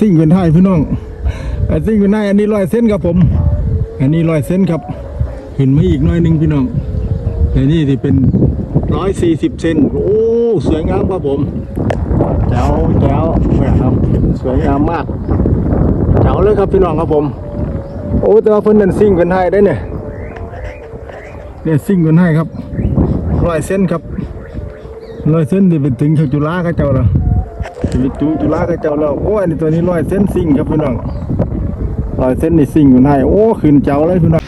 สิ่งเป็นไทยพี่น้องไอ้สิ่งเป็นไทยอันนี้ร้อยเส้นครับผม อันนี้ร้อยเส้นครับขึ้นมาอีกหน้อยหนึ่งพี่น้องแต่นี่ที่เป็นร้อยสี่สิบเซนโอ้สวยงามครับผมแจ๋วแจ๋วเนี่ยครับสวยงามมากแจ๋วเลยครับพี่น้องครับผม โอ้แต่ว่าเพิ่นนั่นซิ่งเป็นไทยได้เนี่ยเนี่ยซิ่งเป็นไทยครับร้อยเส้นครับร้อยเส้นที่เป็นถึงจุฬาเขาเจ้าล้ว ถึงจุจุลาเขาเจ้าแล้วโอ้อันนี้ตัวนี้ลอยเส้นซิ่งครับพี่น้องลอยเส้นนี่ซิ่งอยู่ในโอ้ขึ้นเจ้าเลยพี่น้อง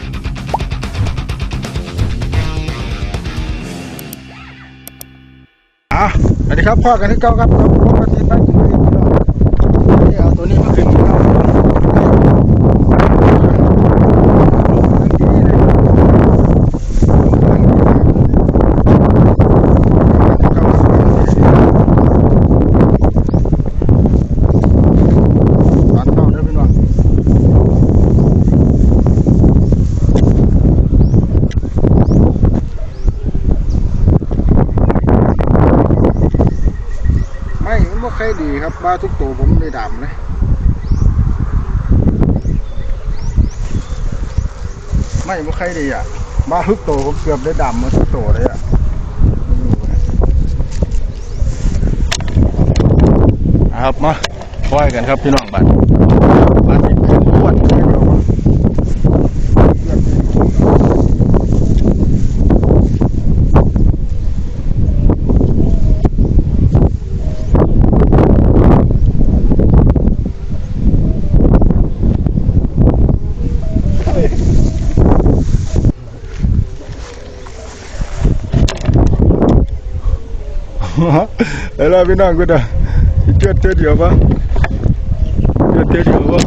อะสวัสดีครับพ่อกันที่เก้าครับครับปกติไปกินพี่น้องนี่เอาตัวนี้มาขึ้นครับ ร้านเข้าได้พี่น้องไม่มันบ่ใครับบ้าทุกตัวผมได้ดำเลยไม่บ่ใครดีอะบ้าทุกตัวผมเกือบได้ดำมาทุกตัวเลยอะครับมาปล่อยกันครับพี่น้องบัดบัดนี้ขึ้นอ้วนเลยเดี๋ยวมา เดี๋ยวเราพี่น้องกูเด้อเจือดเจือดเดียวปะเจือดเจือดเดียวปะ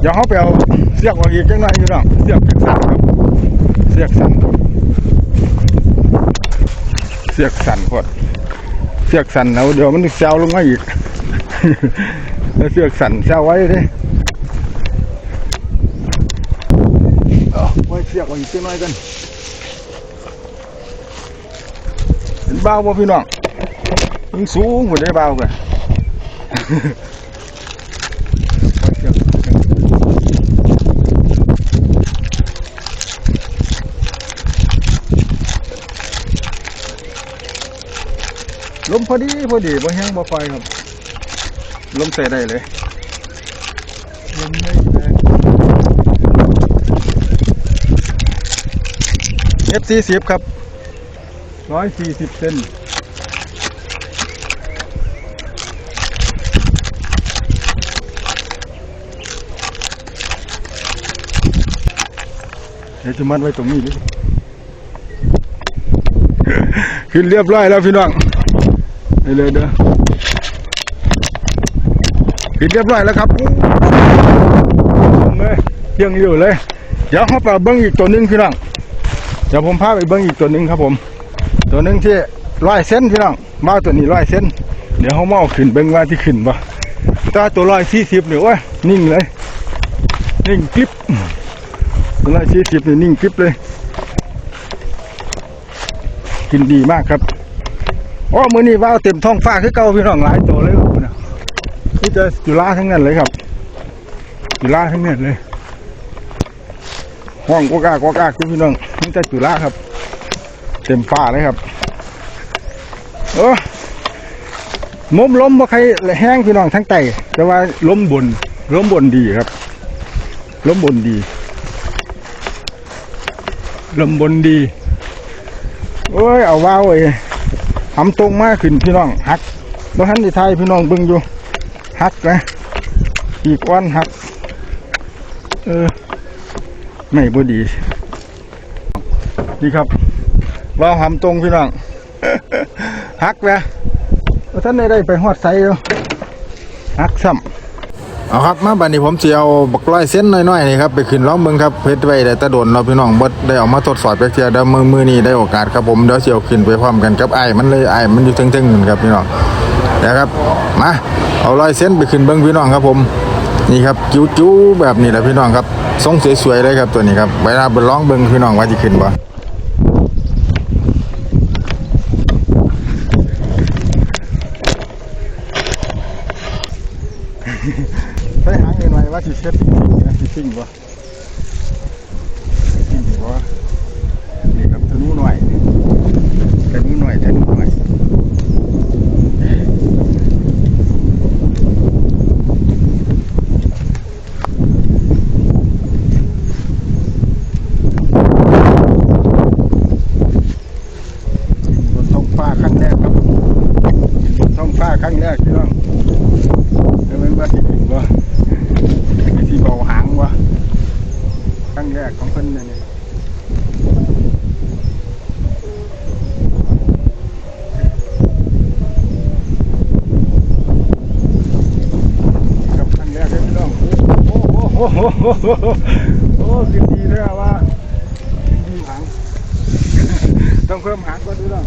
เดี๋ยวเขาไปเอาเสียกมาอีกจังหน่อยพี่น้องเสียกเป็นสันครับเสียกสันพดเสียกสันพดเสียกสันแล้วเดี๋ยวมันแซวลงมาอีกแล้วเสียกสันแซวไว้เด้เอาไว้ เสียกไว้อีกจังหน่อยกันเห็นเบาบ่พี่น้องมันสูงหมดได้เบากันลมพอดีพอดีบ่แห้งบ่ไฟครับลมใส่ได้เลยลมไม่แรง เอฟซีสิบครับร้อยสี่สิบเซนเดี๋ยวจะมัดไว้ตรงนี้เลยขึ้นเรียบร้อยแล้วพี่น้องไปเลยเด้อขึ้นเรียบร้อยแล้วครับเลยเที่ยงอยู่เลย เดี๋ยวเขาไปเบิ้งอีกตัวนึงพี่น้อง เดี๋ยวผมพาไปเบิ้งอีกตัวหนึ่งครับผม ตัวหนึ่งที่ร้อยเส้นพี่น้องมาตัวนี้ร้อยเส้น เดี๋ยวเขามาเอาขึ้นเบิ้งว่าที่ขึ้นปะแตว่าตัวร้อยสี่สิบเนี่ยโอ้ยนิ่งเลยนิ่งกริบตัวร้อยสี่สิบเนี่ยนิ่งกริบเลย กินดีมากครับโอ้มือนี้ว่าวเต็มท้องฟ้าคือเก่าพี่น้องหลายตัวเลยครับนะนี่จะจุฬาทั้งนั้นเลยครับจุฬาทั้งนั้นเลย ห้องกวกากกวกากพี่น้องนี่จะจุฬาครับ เต็มฟ้าเลยครับโอ้มุมล้มบ่ใครแห้งพี่น้องทั้งไตแต่ว่าล้มบนล้มบนดีครับ ล้มบนดี ล้มบนดีโอ้ยเอาว้าวเอ้ยหำตรงมากขึ้นพี่น้องหักบ่ทันได้ทยพี่น้องเบิ่งอยู่หักนะอีกวันหัก เออ ไม่บ่ดี นี่ครับว่าหำตรงพี่น้องฮักแหวะท่านได้ได้ไปฮอดไซอยู่ฮักซ้ำเอาครับมาบัดนี้ผมสิเอาบักร้อยเส้นน้อยๆนี่ครับไปขึ้นล้อมเบิ่งครับเพชรไว้ได้แตะโดนเราพี่น้องบ่ได้เอามาทดสอบจักเที่ยเดี๋ยวมือมือนี้ได้โอกาสครับผมเดี๋ยวสิเอาขึ้นไปพร้อมกันกับไอ้มันเลยไอ้มันอยู่เทิงๆนั่นครับพี่น้องเดี๋ยวครับมาเอาร้อยเส้นไปขึ้นเบิ่งพี่น้องครับผม นี่ครับจิ้วๆแบบนี้แหละพี่น้องครับทรงสวยๆเลยครับตัวนี้ครับเวลาบนร้องเบิ้งพี่น้องว่าจะขึ้นบ่ไปหาเงินไว้ว่าสิเช็ดนะสิซิ่งบ่สิ่งบ่นี่ครับทะลุหน่อยทะลุหน่อยทะนุ รั้งแรกของเพิ่นเนี่ยกับครั้งแรกเลยพี่น้องโอ้โหโอ้โหโอ้โหโอ้กินดีเลยอะว่ากินดีหางต้องเพิ่มหางก่อนพี่น้อง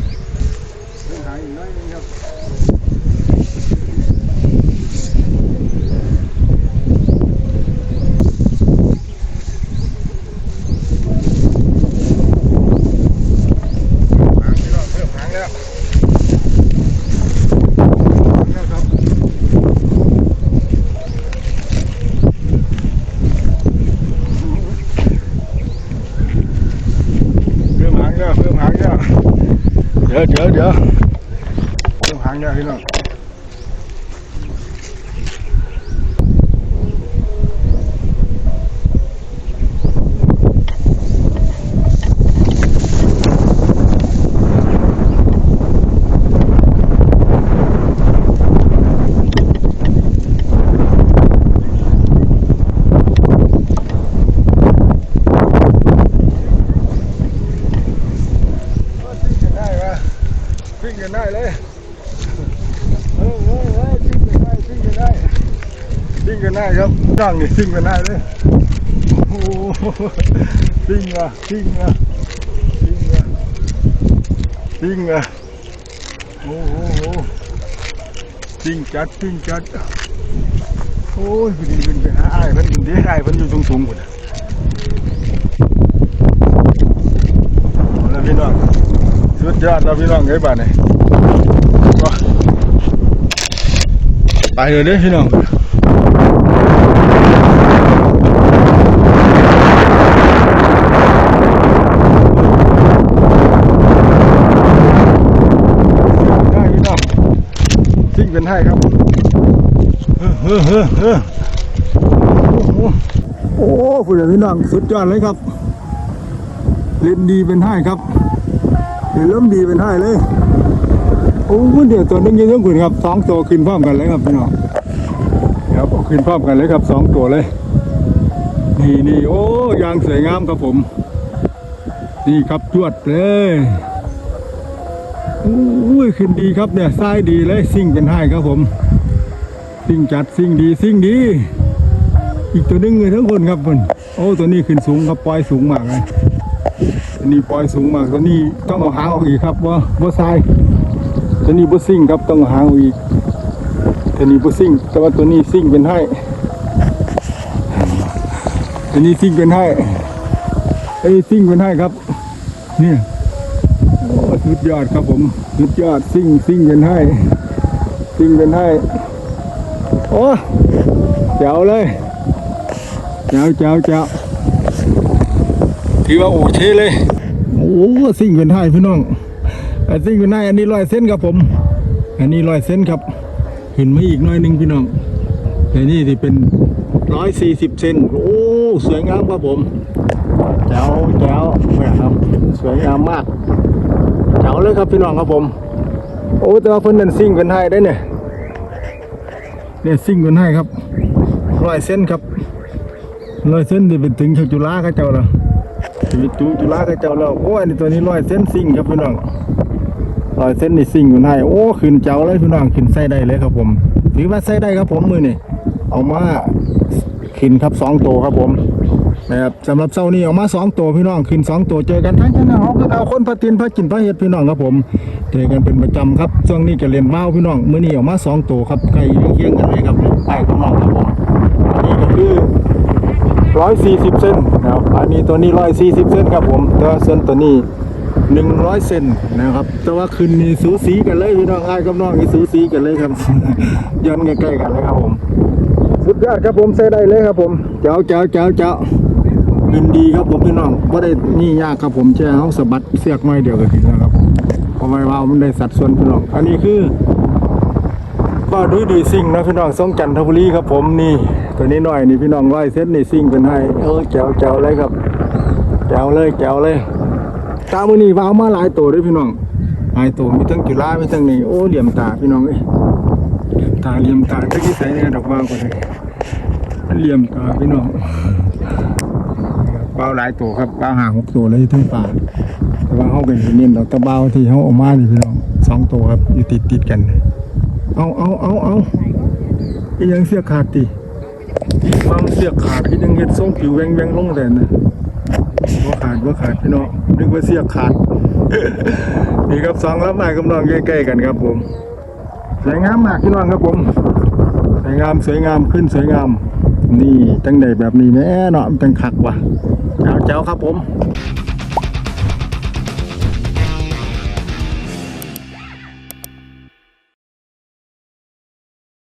เพิ่มหางอีกน้อยนึงครับหางพี่น้องเพิ่มหางแล้วหางแล้วครับ เพิ่มหางแล้วเพิ่มหางแล้ว เดี๋ยวเดี๋ยวเดี๋ยวเพิ่มหางแล้วพี่น้องซิ่งกันได้ปะซิ่งกันได้เลยเออเออเออซิ่งกันได้ซิ่งกันได้ ซิ่งกันได้ครับจ้างนี่ซิ่งกันได้เลยโอ้ซิ่งอะซิ่งอะซิ่งอะซิ่งอะโอ้โหซิ่งจัดซิ่งจัดโอ้ยพอดีเป็นไปหาอ้พิ่นอยู่ดีไอ้พิ่นอยู่สูงๆหมดอะเอาละพี่น้องสุดยอดแล้วพี่น้องไอ้บ้านเนี่ยไปเลยเด้พี่น้องได้พี่น้อง ซิ่งเป็นให้ครับเฮ้อเฮ้อเฮ้อเฮ้อโอ้โหโอ้ผู้ใหญ่พี่น้องสุดยอดเลยครับ เล่นดีเป็นให้ครับเดี๋ยวเริ่มดีเป็นให้เลยโอ้เดี๋ยวตัวนึงยังต้องขึ้นครับสองตัวขึ้นพร้อมกันเลยครับพี่น้องครับขึ้นพร้อมกันเลยครับสองตัวเลยนี่นี่โอ้ยางสวยงามครับผม นี่ครับจวดเลย อุ้ยขึ้นดีครับเนี่ยทรายดีเลยซิ่งเป็นให้ครับผมซิ่งจัดซิ่งดีซิ่งดี อีกตัวนึงเลยทั้งคนครับเพิ่นโอ้ตัวนี้ขึ้นสูงครับปล่อยสูงมากเลยตัวนี้ปล่อยสูงมากตัวนี้ต้องเอาหางออกอีกครับว่าว่าทรายตัวนี้บ่ซิ่งครับต้องหางอีกตัวนี้บ่ซิ่ง แต่ว่าตัวนี้ซิ่งเป็นให้ตัวนี้ซิ่งเป็นให้ไอ้ซิ่งเป็นให้ครับ เนี่ย สุดยอดครับผมสุดยอดซิ่งซิ่งเป็นให้ซิ่งเป็นให้โอ้แจ๋วเลยแจ๋วแจ๋วแจ๋วถือว่าโอเคเลยโอ้สิ่งเป็นไทยพี่น้องไอ้สิ่งเป็นไทยอันนี้ร้อยเส้นครับผม อันนี้ร้อยเส้นครับขึ้นมาอีกน้อยนึงพี่น้องแต่นี่ที่เป็นร้อยสี่สิบเซนโอ้สวยงามครับผมแจ๋วแจ๋วนะครับสวยงามมาก แจ๋วเลยครับพี่น้องครับผม โอ้แต่ว่าเพิ่นนั่นซิ่งเป็นไทยได้เนี่ยเนี่ยซิ่งเป็นไทยครับร้อยเส้นครับร้อยเส้นที่เป็นถึงจุฬาเขาเจ้าเหรอชีวิตจูจุฬาก็เจ้าแล้วโอ้ยอันตัวนี้ร้อยเส้นซิ่งครับพี่น้องร้อยเส้นนี่ซิ่งอยู่ให้โอ้ขึ้นเจ้าเลยพี่น้องขึ้นใส่ได้เลยครับผมถือว่าใส่ได้ครับผมมือนี่เอามาขึ้นครับสองตัวครับผม นะครับสำหรับเช้านี้เอามาสองตัวพี่น้องขึ้นสองตัวเจอกันทั้งนั้นเขาคือเอาคนพระตินพระกินพระเฮ็ดพี่น้องครับผมเจอกันเป็นประจำครับช่วงนี้จะเรียนว้าวพี่น้องมื้อนี้เอามาสองตัวครับใกล้เคียงกันเลยครับไปข้างนอกครับผมอันนี้ก็คือร้อยสี่สิบเซนนะครับอันนี้ตัวนี้ร้อยสี่สิบเซนครับผมแต่ว่าเส้นตัวนี้หนึ่งร้อยเซนนะครับ แต่ว่าคืนนี้สูสีกันเลยพี่น้องอ้ายกับน้องนี่สูสีกันเลยครับย้อนใกล้ๆกันเลยครับผม สุดยอดครับผมใส่ได้เลยครับผม เจ้าเจ้าเจ้าเจ้ายินดีครับผมพี่น้องว่าได้นี่ยากครับผมแช่เขาสะบัดเสียกไม้เดียวกันทีนะครับเพราะไม่ว่ามันได้สัดส่วนพี่น้องอันนี้คือบ้าดุยดุยซิ่งนะพี่น้องสองจันทบุรีครับผมนี่ตัวนี้หน่อยนี่พี่น้องร้อยเซตนี่ซิ่งเป็นให้เออแจวแจวเลยครับแจวเลยแจวเลยตามือนี่ว้าวมาหลายตัวด้วยพี่น้องหลายตัวมีทั้งจุฬามีทั้งนี่โอ้เหลี่ยมตาพี่น้องเอ้ตาเหลี่ยมตาตะกี้ใส่เนี่ยดอกบางกว่าเลย เหลี่ยมตาพี่น้องเบาหลายตัวครับเบาหางหกตัวเลยทั้งป่าแต่ว่าเขาเป็นเน้นดอกตะเบาที่เขาเออกมานี่พี่น้องสองตัวครับอยู่ติดติดๆกัน เอาเอาเอาเอาอียังเสียขาดตีฟังเสียขาดอียังเห็ดทรงผิวแวงแวงลงแต่นะว่าขาดว่าขาดพี่น้องนึกว่าเสียขาดนี่ครับสองรับมากำลังใกล้ๆกันครับผมสวยงามมากพี่น้องครับผมสวยงามสวยงามขึ้นสวยงาม นี่ตั้งใดแบบนี้แม่เนาะมันจังคักว่ะเจ้าเจ้าครับผม